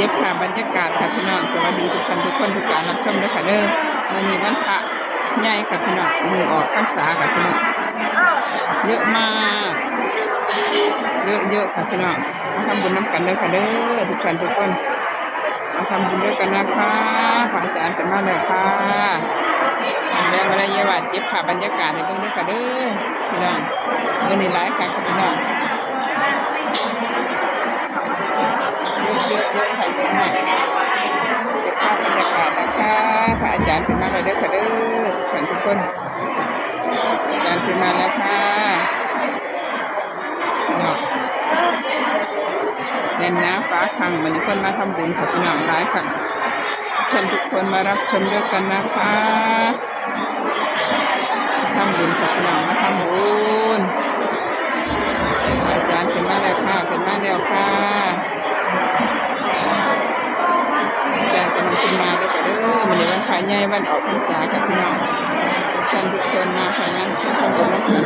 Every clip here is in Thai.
ก็บภาพบรรยากาศค่ะพี่น้องสวัสดีทุกท่านทุกคนทุกการรับชมด้วยค่ะเด้อวันนี้วันพระใหญ่ค่ะพี่น้องมือออกพรรษาค่ะพี่น้องเยอะมากเยอะเยอะๆค่ะพี่น้องมาทำบุญน้ำกันเด้อค่ะเด้อทุกท่านทุกคนมาทำบุญด้วยกันนะคะพระอาจารย์กันมาเลยค่ะแล้วมาได้เยาวัดเก็บภาพบรรยากาศในเบื้องด้วยค่ะเด้อพี่น้องวันนี้หลายค่ะพี่น้อง เยอะค่ะเยอะมากเก็บภาพบรรยากาศนะคะพระอาจารย์ขึ้นมาเลยเด้อค่ะเด้อท่านทุกคนอาจารย์ขึ้นมาแล้วค่ะเน้นนะฟ้าคังมันนี้คนมาทำบุญค่ะพี่น้องหลายค่ะท่านทุกคนมารับชมด้วยกันนะคะทำบุญค่ะพี่น้องมาทำบุญอาจารย์ขึ้นมาแล้วค่ะขึ้นมาแล้วค่ะ อาจารย์กำลังขึ้นมาด้วยกันเด้อมันใน วันวันออกพรรษาค่ะพี่น้องท่านทุกคนมาค่ะนั้นทุกคนบนน้ำกัน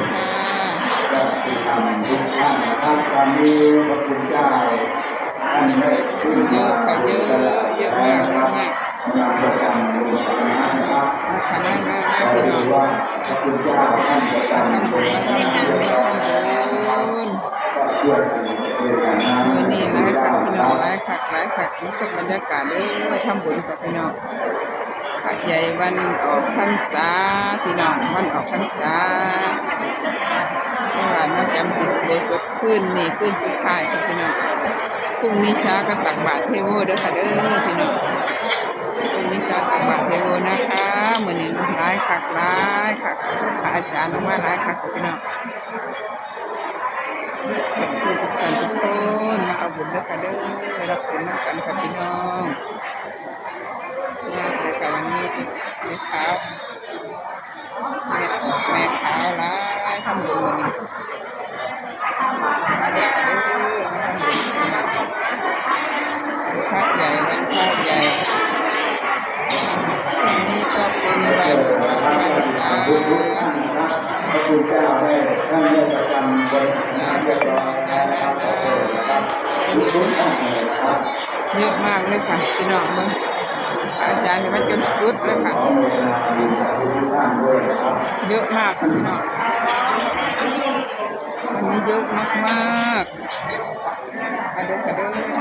ค่ะทุกท่านนะครับตอนนี้พระคุณเจ้าท่านได้เยอะค่ะเยอะเยอะมากเยอะมากกำลังประจำบุญนะครับมาค่ะมามามากพี่น้องอว่าพระคุณเจ้าท่านประจำบุบุญมานะคทำรับบุญมาทำบุญก็ช่วยกันช่วยกันนะมือนี่หลายคักพี่น้องหลายคักหลายคักรู้สึกบรรยากาศเด้อทำบุญกับพี่น้อง พระใหญ่วันออกพรรษาพี่น้องวันออกพรรษาเมื่อวานมาจำสิบโบสถขึ้นนี่ขึ้นสุดท้ายพี่น้องพรุ่งนี้เช้าก็ตักบาตรเทโวเด้อค่ะเด้อพี่น้องพรุ่งนี้เช้าตักบาตรเทโวนะคะมื้อนี้หลายคักหลายคักพระอาจารย์ลงมาหลายคักพี่น้องกับสื่อทุกท่านทุกคนมาเอาบุญด้วยกันเด้อรับบุญน้ำกันค่ะพี่น้อง แม่ขาวแม่แม่ขาวร้ายทำบุญวันนี้มาเด้อมาทำบุญวันพระใหญ่วันพระใหญ่วันนี้ก็เป็นวันวันนะพระคุณเจ้าได้ท่านได้ประจำบนงานเรียบร้อยแล้วนะครับทุกทุกท่านเลยนะครับเยอะมากเลยค่ะพี่น้องมึง อาจารย์นี่มันจนสุดแล้วค่ะ เยอะมากค่ะพี่น้องวันนี้เยอะมากมากระเด้อค่ะเด้อ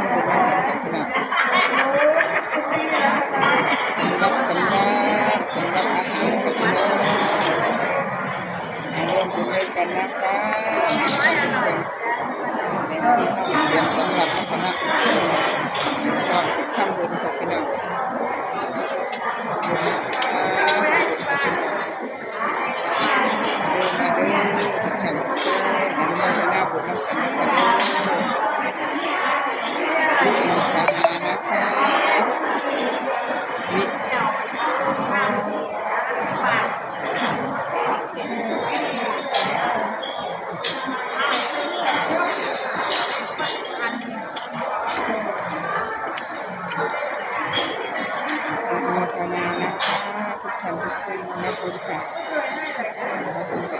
กคนนะบุญค่ะ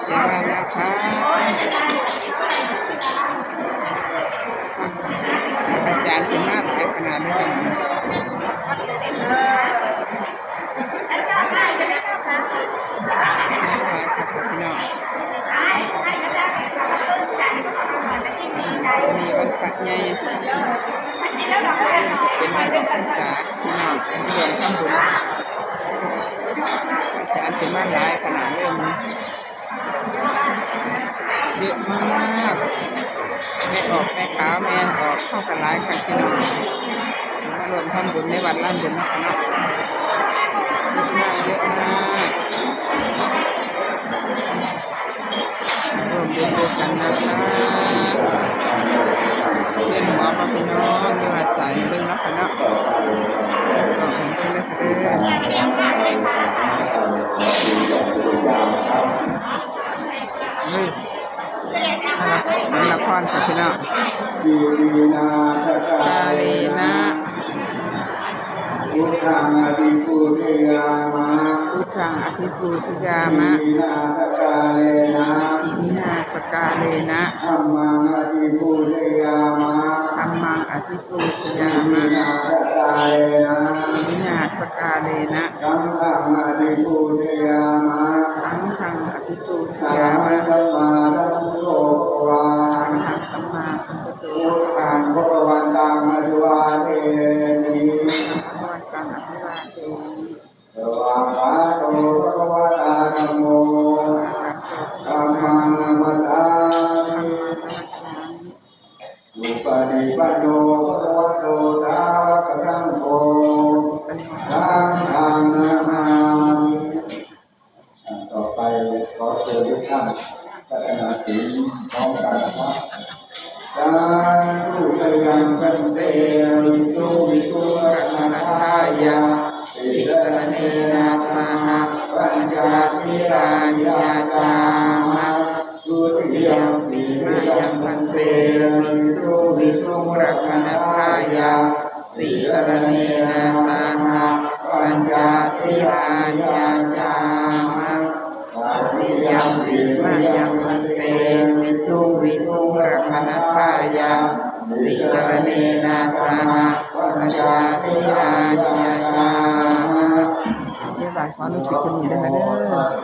เดี๋ยวมานะคะอาจารย์เป็นมากหลายขนาดนี้ค่ะนะคะค่ะพี่น้องวันนี้วันพระใหญ่เป็นวันออกพรรษาพี่น้องรวมทำบุญ จารย์เป็นมากหลายขนาดเริ่มเยอะมากแม่ออกแม่ขาวแม่ออกเข้ากันหลายค่ะพี่น้องมารวมทำบุญในวัดล้านบุญนะคะเนาะเยอะมากเยอะมากรวมบุญด้วยกันนะคะเพุทธังอภิปุเรยามาพุทขังอภิปูสยามะอินาตกาเลนะอิมินาสกาเลนะธัมมังอภิปูชยามะธรรมังอภิปูสยาอิมะนาตกาเลนะอิมินาสกาเลนะสังฆังอภิปูชยามะสังฆังอภิปูสสายามมัะสมาสัมโลวา ระนันทายาติสรเนนะสหปัญญาสิรานิยาจามะติยังปีมะยังพันเตวิสุวิสุระคณทายาติสรเนนะสหปัญญาสิรานิยาจามะเดี๋ยวบ่ายสอนลูกศิษย์จะมีด้วยกันเด้อ